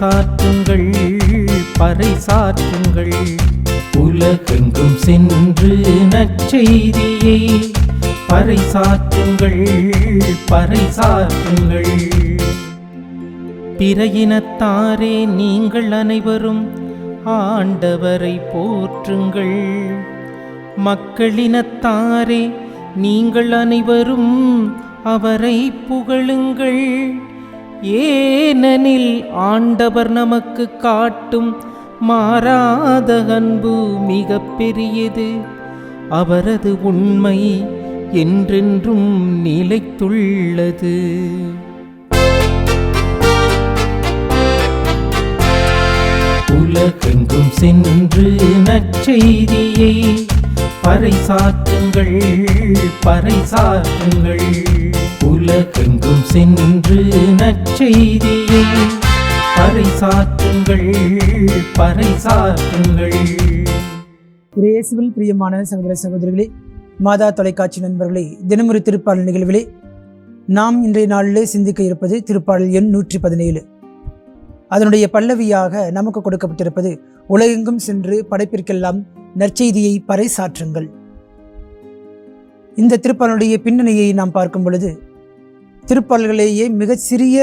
சாற்றுங்கள் பறைசாற்றுங்கள் பறைசாற்றுங்கள் உலகெங்கும் சென்று நற்செய்தியை பறைசாற்றுங்கள் பறைசாற்றுங்கள் பிற இனத்தாரே நீங்கள் அனைவரும் ஆண்டவரை போற்றுங்கள். மக்களினத்தாரே நீங்கள் அனைவரும் அவரை புகழுங்கள். ஏனெனில் ஆண்டவர் நமக்கு காட்டும் மாறாத அன்பு மிக பெரியது அவரது உண்மை என்றென்றும் நிலைத்துள்ளது. உலகெங்கும் சென்று நற்செய்தியை பறைசாற்றுங்கள் பறைசாற்றுங்கள். உலகெங்கும் சென்று நற்செய்தியை பறைசாற்றுங்கள் பறைசாற்றுங்கள். இயேசுவில் பிரியமான சகோதர சகோதரிகளே மாதா தொலைக்காட்சி நண்பர்களே தினமொரு திருப்பாடல் நிகழ்விலே நாம் இன்றைய நாளிலே சிந்திக்க இருப்பது திருப்பாடல் எண் நூற்றி பதினேழு. அதனுடைய பல்லவியாக நமக்கு கொடுக்கப்பட்டிருப்பது உலகெங்கும் சென்று படைப்பிற்கெல்லாம் நற்செய்தியை பறைசாற்றுங்கள். இந்த திருப்பாடலுடைய பின்னணியை நாம் பார்க்கும் பொழுது திருப்பாடல்களிலேயே மிகச் சிறிய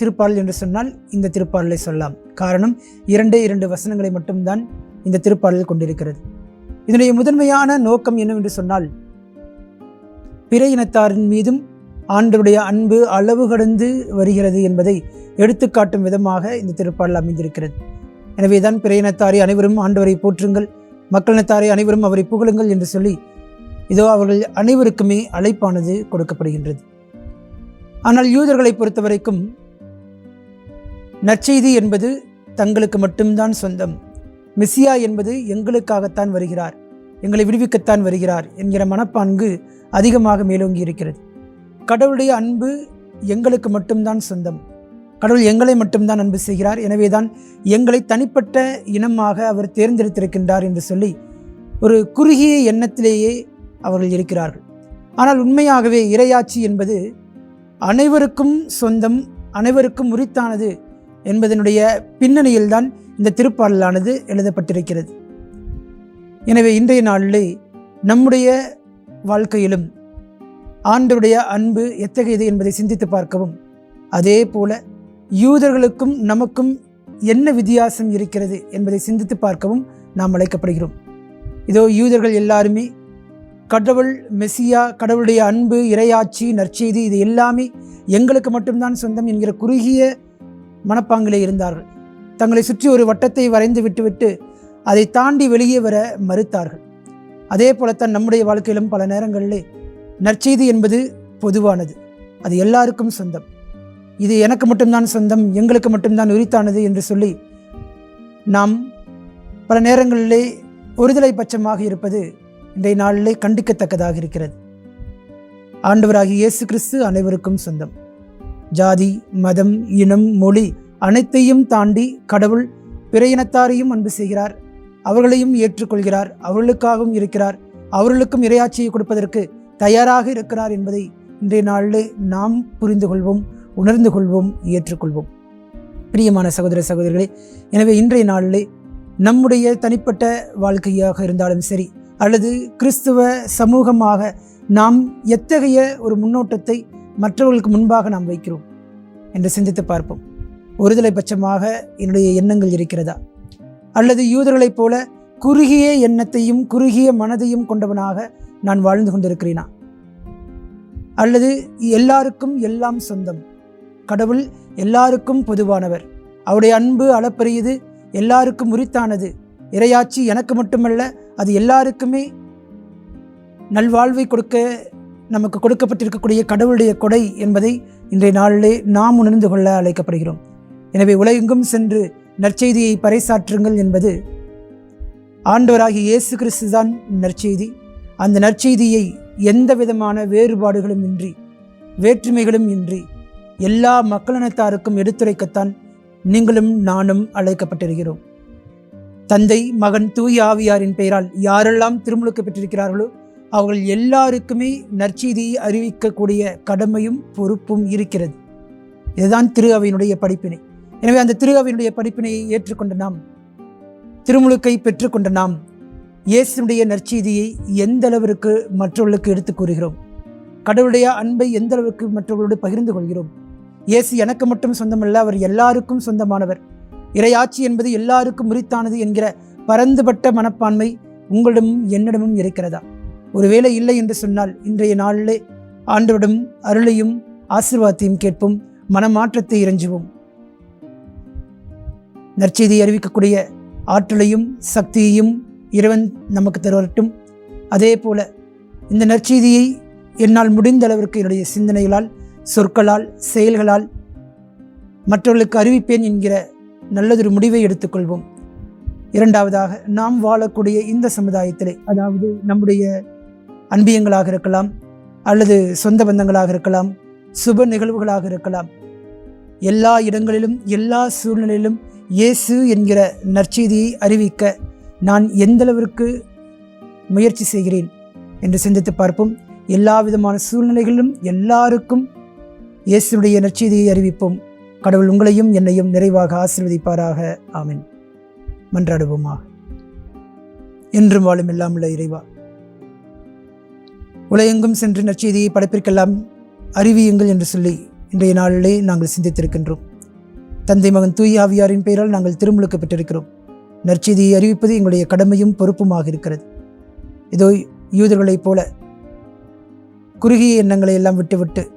திருப்பாடல் என்று சொன்னால் இந்த திருப்பாடலை சொல்லலாம். காரணம் இரண்டே இரண்டு வசனங்களை மட்டும்தான் இந்த திருப்பாடல் கொண்டிருக்கிறது. இதனுடைய முதன்மையான நோக்கம் என்னவென்று சொன்னால் பிற இனத்தாரின் மீதும் ஆண்டருடைய அன்பு அளவு கடந்து வருகிறது என்பதை எடுத்துக்காட்டும் விதமாக இந்த திருப்பாடல் அமைந்திருக்கிறது. எனவேதான் பிற இனத்தாரை அனைவரும் ஆண்டவரை போற்றுங்கள் மக்களினத்தாரை அனைவரும் அவரை புகழுங்கள் என்று சொல்லி இதோ அவர்கள் அனைவருக்குமே அழைப்பானது கொடுக்கப்படுகின்றது. ஆனால் யூதர்களை பொறுத்தவரைக்கும் நற்செய்தி என்பது தங்களுக்கு மட்டும்தான் சொந்தம். மெஸ்ஸியா என்பது எங்களுக்காகத்தான் வருகிறார். எங்களை விடுவிக்கத்தான் வருகிறார் என்கிற மனப்பான்கு அதிகமாக மேலோங்கி இருக்கிறது. கடவுளுடைய அன்பு எங்களுக்கு மட்டும்தான் சொந்தம். கடவுள் எங்களை மட்டும்தான் அன்பு செய்கிறார். எனவேதான் எங்களை தனிப்பட்ட இனமாக அவர் தேர்ந்தெடுத்திருக்கின்றார் என்று சொல்லி ஒரு குறுகிய எண்ணத்திலேயே அவர்கள் இருக்கிறார்கள். ஆனால் உண்மையாகவே இரையாட்சி என்பது அனைவருக்கும் சொந்தம் அனைவருக்கும் உரித்தானது என்பதனுடைய பின்னணியில்தான் இந்த திருப்பாடலானது எழுதப்பட்டிருக்கிறது. எனவே இன்றைய நாளிலே நம்முடைய வாழ்க்கையிலும் ஆண்டருடைய அன்பு எத்தகையது என்பதை சிந்தித்து பார்க்கவும். அதே போல யூதர்களுக்கும் நமக்கும் என்ன வித்தியாசம் இருக்கிறது என்பதை சிந்தித்து பார்க்கவும் நாம் அழைக்கப்படுகிறோம். இதோ யூதர்கள் எல்லாருமே கடவுள் மெசியா கடவுளுடைய அன்பு இரையாட்சி நற்செய்தி இது எல்லாமே எங்களுக்கு மட்டும்தான் சொந்தம் என்கிற குறுகிய மனப்பாங்கிலே இருந்தார்கள். தங்களை சுற்றி ஒரு வட்டத்தை வரைந்து விட்டுவிட்டு அதை தாண்டி வெளியே வர மறுத்தார்கள். அதே போலத்தான் நம்முடைய வாழ்க்கையிலும் பல நேரங்களிலே நற்செய்தி என்பது பொதுவானது. அது எல்லாருக்கும் சொந்தம். இது எனக்கு மட்டும்தான் சொந்தம் எங்களுக்கு மட்டும்தான் உரித்தானது என்று சொல்லி நாம் பல நேரங்களிலே ஒருதலை பட்சமாக இருப்பது இன்றைய நாளிலே கண்டிக்கத்தக்கதாக இருக்கிறது. ஆண்டவராகிய இயேசு கிறிஸ்து அனைவருக்கும் சொந்தம். ஜாதி மதம் இனம் மொழி அனைத்தையும் தாண்டி கடவுள் பிற இனத்தாரையும் அன்பு செய்கிறார். அவர்களையும் ஏற்றுக்கொள்கிறார். அவர்களுக்காகவும் இருக்கிறார். அவர்களுக்கும் இரையாட்சியை கொடுப்பதற்கு தயாராக இருக்கிறார் என்பதை இன்றைய நாளிலே நாம் புரிந்து கொள்வோம் உணர்ந்து கொள்வோம் ஏற்றுக்கொள்வோம். பிரியமான சகோதர சகோதரிகளே எனவே இன்றைய நாளிலே நம்முடைய தனிப்பட்ட வாழ்க்கையாக இருந்தாலும் சரி அல்லது கிறிஸ்துவ சமூகமாக நாம் எத்தகைய ஒரு முன்னோட்டத்தை மற்றவர்களுக்கு முன்பாக நாம் வைக்கிறோம் என்று சிந்தித்து பார்ப்போம். ஒருதலை பட்சமாக என்னுடைய எண்ணங்கள் இருக்கிறதா? அல்லது யூதர்களைப் போல குறுகிய எண்ணத்தையும் குறுகிய மனதையும் கொண்டவனாக நான் வாழ்ந்து கொண்டிருக்கிறேனா? அல்லது எல்லாருக்கும் எல்லாம் சொந்தம் கடவுள் எல்லாருக்கும் பொதுவானவர் அவருடைய அன்பு அளப்பரியது எல்லாருக்கும் உரித்தானது இரையாட்சி எனக்கு மட்டுமல்ல அது எல்லாருக்குமே நல்வாழ்வை கொடுக்க நமக்கு கொடுக்கப்பட்டிருக்கக்கூடிய கடவுளுடைய கொடை என்பதை இன்றைய நாளிலே நாம் உணர்ந்து கொள்ள அழைக்கப்படுகிறோம். எனவே உலகெங்கும் சென்று நற்செய்தியை பறைசாற்றுங்கள் என்பது ஆண்டவராகிய இயேசு கிறிஸ்து தான் நற்செய்தி. அந்த நற்செய்தியை எந்த விதமான வேறுபாடுகளும் இன்றி வேற்றுமைகளும் இன்றி எல்லா மக்களினத்தாருக்கும் எடுத்துரைக்கத்தான் நீங்களும் நானும் அழைக்கப்பட்டிருக்கிறோம். தந்தை மகன் தூய ஆவியாரின் பெயரால் யாரெல்லாம் திருமுழுக்கு பெற்றிருக்கிறார்களோ அவர்கள் எல்லாருக்குமே நற்செய்தியை அறிவிக்கக்கூடிய கடமையும் பொறுப்பும் இருக்கிறது. இதுதான் திரு அவையினுடைய படிப்பினை. எனவே அந்த திரு அவையினுடைய படிப்பினையை ஏற்றுக்கொண்ட நாம் திருமுழுக்கை பெற்றுக்கொண்ட நாம் இயேசுடைய நற்செய்தியை எந்த அளவிற்கு மற்றவர்களுக்கு எடுத்துக் கூறுகிறோம்? கடவுளுடைய அன்பை எந்த அளவுக்கு மற்றவர்களோடு பகிர்ந்து கொள்கிறோம்? இயேசு எனக்கு மட்டும் சொந்தமல்ல அவர் எல்லாருக்கும் சொந்தமானவர். இறையாட்சி என்பது எல்லாருக்கும் முறித்தானது என்கிற பரந்துபட்ட மனப்பான்மை உங்களிடமும் என்னிடமும் இருக்கிறதா? ஒருவேளை இல்லை என்று சொன்னால் இன்றைய நாளிலே ஆண்டவரிடம் அருளையும் ஆசிர்வாதத்தையும் கேட்போம் மனமாற்றத்தை இறைஞ்சுவோம். நற்செய்தியை அறிவிக்கக்கூடிய ஆற்றலையும் சக்தியையும் இறைவன் நமக்கு தருவட்டும் அதே போல இந்த நற்செய்தியை என்னால் முடிந்த அளவிற்கு என்னுடைய சிந்தனைகளால் சொற்களால் செயல்களால் மற்றவர்களுக்கு அறிவிப்பேன் என்கிற நல்லதொரு முடிவை எடுத்துக்கொள்வோம். இரண்டாவதாக நாம் வாழக்கூடிய இந்த சமுதாயத்திலே அதாவது நம்முடைய அன்பியங்களாக இருக்கலாம் அல்லது சொந்த பந்தங்களாக இருக்கலாம் சுப நிகழ்வுகளாக இருக்கலாம் எல்லா இடங்களிலும் எல்லா சூழ்நிலையிலும் இயேசு என்கிற நற்செய்தியை அறிவிக்க நான் எந்தளவிற்கு முயற்சி செய்கிறேன் என்று சிந்தித்து பார்ப்போம். எல்லா விதமான சூழ்நிலைகளிலும் எல்லாருக்கும் இயேசுடைய நற்செய்தியை அறிவிப்போம். கடவுள் உங்களையும் என்னையும் நிறைவாக ஆசீர்வதிப்பாராக. ஆமின். மன்றாடுவோமாக. என்றும் வாழும் எல்லாம் இறைவா உலகெங்கும் சென்று நற்செய்தியை படைப்பிற்கெல்லாம் அறிவியுங்கள் என்று சொல்லி இன்றைய நாளிலே நாங்கள் சிந்தித்திருக்கின்றோம். தந்தை மகன் தூய் ஆவியாரின் பெயரால் நாங்கள் திருமுழுக்கு பெற்றிருக்கிறோம். நற்செய்தியை அறிவிப்பது எங்களுடைய கடமையும் பொறுப்புமாக இருக்கிறது. இதோ யூதர்களைப் போல குறுகிய எண்ணங்களை எல்லாம் விட்டுவிட்டு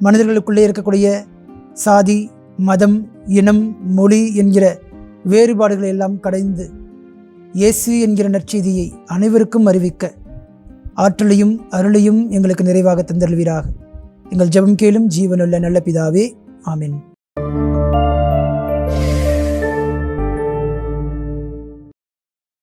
மனிதர்களுக்குள்ளே இருக்கக்கூடிய சாதி மதம் இனம் மொழி என்கிற வேறுபாடுகளை எல்லாம் கடைந்து இயேசு என்கிற நற்செய்தியை அனைவருக்கும் அறிவிக்க ஆற்றலையும் அருளையும் எங்களுக்கு நிறைவாக தந்தருவீராக எங்கள் ஜெபம் கேளும் ஜீவனுள்ள நல்ல பிதாவே ஆமீன்.